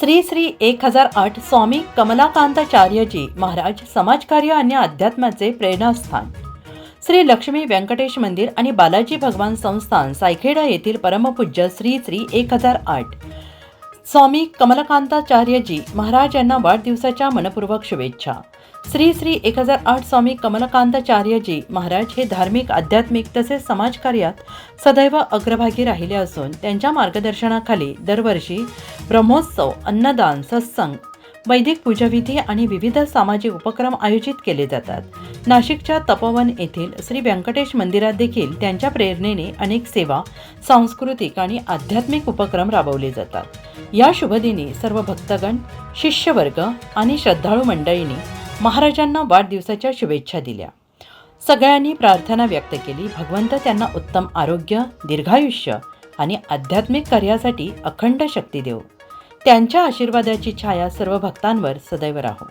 श्री श्री एक हजार आठ स्वामी कमलाकांताचार्यजी महाराज समाजकार्य आणि अध्यात्माचे प्रेरणास्थान. श्री लक्ष्मी व्यंकटेश मंदिर आणि बालाजी भगवान संस्थान सायखेडा येथील परमपूज्य श्री श्री एक हजार आठ स्वामी कमलकांताचार्यजी महाराज यांना वाढदिवसाच्या मनपूर्वक शुभेच्छा. श्री श्री एक हजार आठ स्वामी कमलकांताचार्यजी महाराज हे धार्मिक आध्यात्मिक तसेच समाजकार्यात सदैव अग्रभागी राहिले असून त्यांच्या मार्गदर्शनाखाली दरवर्षी ब्रह्मोत्सव अन्नदान सत्संग वैदिक पूजाविधी आणि विविध सामाजिक उपक्रम आयोजित केले जातात. नाशिकच्या तपोवन येथील श्री व्यंकटेश मंदिरात देखील त्यांच्या प्रेरणेने अनेक सेवा सांस्कृतिक आणि आध्यात्मिक उपक्रम राबवले जातात. या शुभदिनी सर्व भक्तगण शिष्यवर्ग आणि श्रद्धाळू मंडळींनी महाराजांना वाढदिवसाच्या शुभेच्छा दिल्या. सगळ्यांनी प्रार्थना व्यक्त केली. भगवंत त्यांना उत्तम आरोग्य दीर्घायुष्य आणि आध्यात्मिक कार्यासाठी अखंड शक्ती देऊ त्यांच्या आशीर्वादाची छाया सर्व भक्तांवर सदैव राहो.